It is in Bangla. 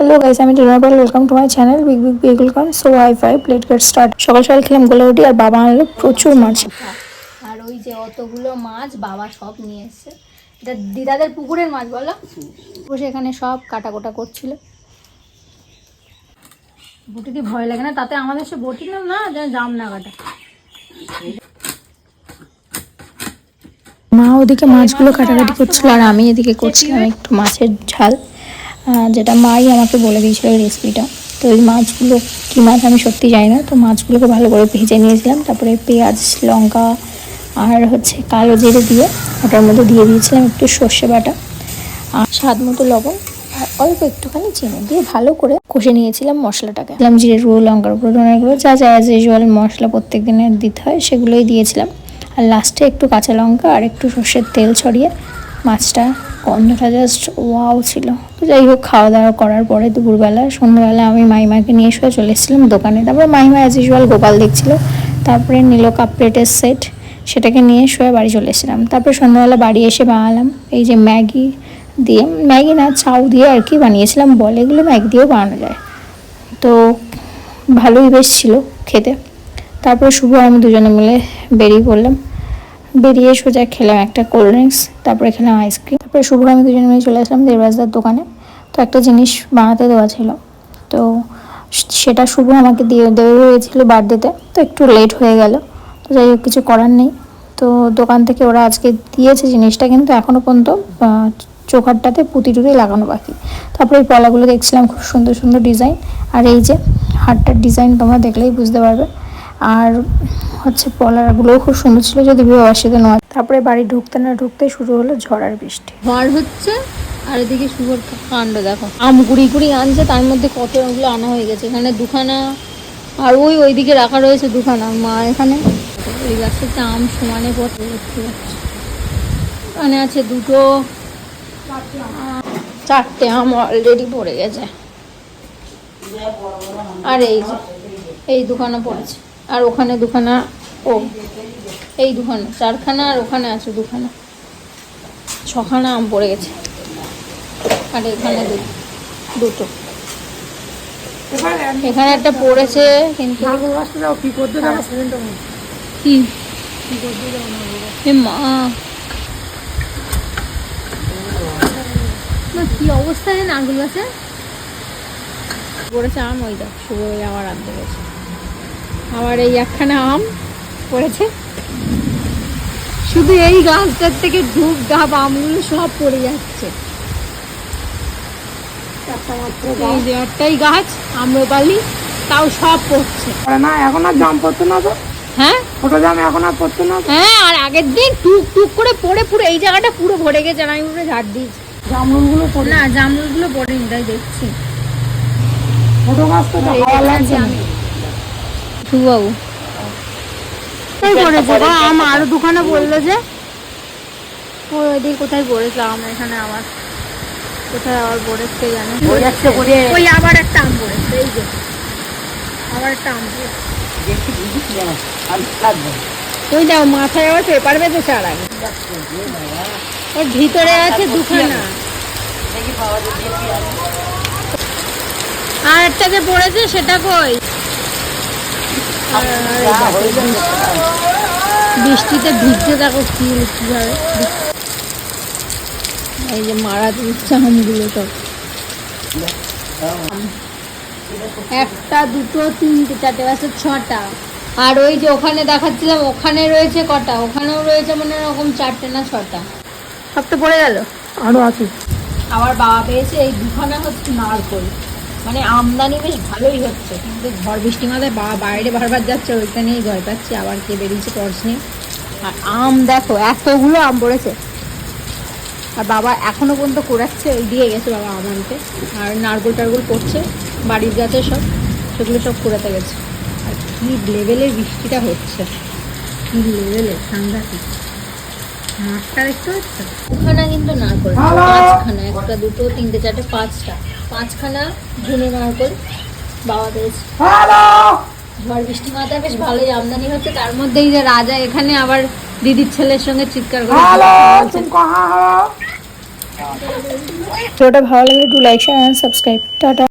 হ্যালো গাইস আমি Tina Pal welcome to my channel big big বিগুল কন so hi fi plate get start সকাল সকাল খেলাম গোলাউটি আর বাবা আনলো প্রচুর মাছ। আর ওই যে অতগুলো মাছ বাবা সব নিয়ে এসছে। এটা দিদাদের পুকুরের মাছ বলো। বসে এখানে সব কাটা কোটা করছিল। বটি কি ভয় লাগে না তাতে আমাদের সে বটি না না যেন জাম না কাটা। মা ওদিকে মাছগুলো কাটাকাটি করছিল আর আমি এদিকে করছিলাম একটু মাছের ঝাল। যেটা মাই আমাকে বলে দিয়েছিল রেসিপিটা তো ওই মাছগুলো, কী মাছ আমি সত্যি জানি না, তো মাছগুলোকে ভালো করে ভেজে নিয়েছিলাম, তারপরে পেঁয়াজ, লঙ্কা আর হচ্ছে কালো জিরে দিয়ে ওটার মধ্যে দিয়ে দিয়েছিলাম একটু সর্ষে বাটা আর স্বাদ মতো লবণ আর অল্প একটুখানি চিনি দিয়ে ভালো করে কষে নিয়েছিলাম মশলাটাকে। দিলাম জিরে গুঁড়ো, লঙ্কার গুঁড়ো ধনের যা যা অ্যাজ ইউজুয়াল মশলা প্রত্যেক দিনের দিতে হয় সেগুলোই দিয়েছিলাম। আর লাস্টে একটু কাঁচা লঙ্কা আর একটু সর্ষের তেল ছড়িয়ে মাছটা গন্ধটা জাস্ট ওয়াও ছিল। তো যাই হোক খাওয়া দাওয়া করার পরে দুপুরবেলা, সন্ধ্যাবেলা আমি মাইমাকে নিয়ে শুয়ে চলে এসেছিলাম দোকানে। তারপরে মাইমা অ্যাজ ইউজুয়াল গোপাল দেখছিল। তারপরে নিল কাপ প্লেটের সেট সেটাকে নিয়ে শুয়ে বাড়ি চলে এসেছিলাম। তারপরে সন্ধ্যাবেলা বাড়ি এসে বানালাম। এই যে ম্যাগি দিয়ে, ম্যাগি না, চাউ দিয়ে আর কি বানিয়েছিলাম। বলে এগুলো ম্যাগি দিয়েও বানানো যায়। তো ভালোই বেশ ছিল খেতে। তারপরে শুভ আমি দুজনে মিলে বেরিয়ে পড়লাম। বেরিয়ে সোজা খেলাম একটা কোল্ড ড্রিঙ্কস তারপরে খেলাম আইসক্রিম তারপরে শুভ্র আমি দুজন মিলে চলে আসলাম দেবরাজদার দোকানে। তো একটা জিনিস বানাতে দেওয়া ছিল। তো সেটা শুভ আমাকে দিয়ে দেবে হয়েছিল বার্থডেতে। তো একটু লেট হয়ে গেল। তো যাই হোক, কিছু করার নেই। তো দোকান থেকে ওরা আজকে দিয়েছে জিনিসটা, কিন্তু এখনও পর্যন্ত চোখারটাতে পুঁতি টুতি লাগানো বাকি। তারপরে এই পলাগুলো দেখছিলাম, খুব সুন্দর সুন্দর ডিজাইন আর এই যে হারটার ডিজাইন তোমরা দেখলেই বুঝতে পারবে। আর হচ্ছে পলারগুলোও খুব সুন্দর ছিল যদি বিবাহবাসীতে নয় তারপরে বাড়ি ঢুকতে না ঢুকতে শুরু হলো ঝড় আর বৃষ্টি। ঝড় হচ্ছে, আর এদিকে শুভর কাণ্ড, দেখো। আম কুড়ি কুড়ি আনছে, তার মধ্যে কতগুলো আনা হয়ে গেছে। এখানে দুখানা, আর ওই ওইদিকে রাখা রয়েছে দুখানা, মা এখানে। ওই গাছটাতে আম সমানে পড়তে দেখতে পাচ্ছি এখানে আছে দুটো, চারটে আম অলরেডি পড়ে গেছে। আর এই যে, এই দুখানা পড়েছে। আর ওখানে দুখানা ও এই দুখানা চারখানা আর ওখানে আছে দুখানা। ছখানা আম পড়ে গেছে। আর এখানে দুটো। এখানে একটা পড়েছে কিন্তু কি? মা। মা, কি অবস্থা নারগুল গাছে পড়েছে আম ওই দেখ শুভ আবার আনতে গেছে আবার এই একখানা আম পড়েছে। শুধু এই গাছটার থেকে ধূপ ধাপ আমগুলো সব পড়ে যাচ্ছে। এই যে একটাই গাছ আম্রপালি তাও সব পড়ছে। না এখন আর জাম পড়তো না তো? হ্যাঁ? ছোট জাম এখন আর পড়তো না হ্যাঁ আর আগের দিন টুক টুক করে পড়ে পুরো এই জায়গাটা পুরো ভরে গেছে আমি পুরো ঝাড় দিয়েছি। জামরুলগুলো পড়ে না জামরুলগুলো পড়েনি তাই দেখছি। ছোট গাছ তো হাওয়া লাগছে আমি পড়েছে গো? আম আরও দুখানা বলল যে ওই কোথায় পড়েছে আম এখানে আবার। কোথায় আবার পড়েছে জানি। ওই আবার একটা আম পড়েছে এই যে। আবার একটা আম ওই যাও মাথায় আবার পেপার বেঁধেছে আর আগে ওর ভিতরে আছে দুখানা। আর একটা যে পড়েছে সেটা কই আর এই যা দেখো, হয়ে যাবে বৃষ্টিতে ভিজতে দেখো কি কীভাবে? এই যে মারা দিচ্ছে আমগুলো সব। একটা দুটো তিনটে চারটে পাঁচটা ছটা। আর ওই যে ওখানে দেখাচ্ছিলাম ওখানে রয়েছে কটা? ওখানেও রয়েছে মানে ওরকম চারটে না ছটা। সব তো পড়ে গেল। আরও আছে। আবার বাবা পেয়েছে এই দুখানা হচ্ছে নারকল। মানে আমদানি বেশ ভালোই হচ্ছে। কিন্তু ঝড় বৃষ্টি মাথায় বা বাইরে বারবার যাচ্ছে ওইটা নিয়েই ভয় পাচ্ছি আবার কে বেরিয়েছে টর্চ নিয়ে। আর আম দেখো এতগুলো আম পড়েছে। আর বাবা এখনও পর্যন্ত কোরাচ্ছে ওই দিয়ে গেছে বাবা আম আনতে। আর নারকল টারগোল পড়ছে বাড়ির গাছে সব সেগুলো সব কোরাতে গেছে। আর কি লেভেলের বৃষ্টিটা হচ্ছে। কি লেভেলের সাংঘাতিক মাছটা দেখতে পাচ্ছ? ওখানে কিন্তু নারকল? পাঁচখানা একটা দুটো তিনটে চারটে পাঁচটা। পাঁচখানা ঝুনে নারকল বাবা পেয়েছে ঝড় বৃষ্টি মাথায় বেশ ভালোই আমদানি হচ্ছে। তার মধ্যেই যে রাজা এখানে আবার দিদির ছেলের সঙ্গে চিৎকার করে ভিডিওটা ভালো লাগে two like share and subscribe tata.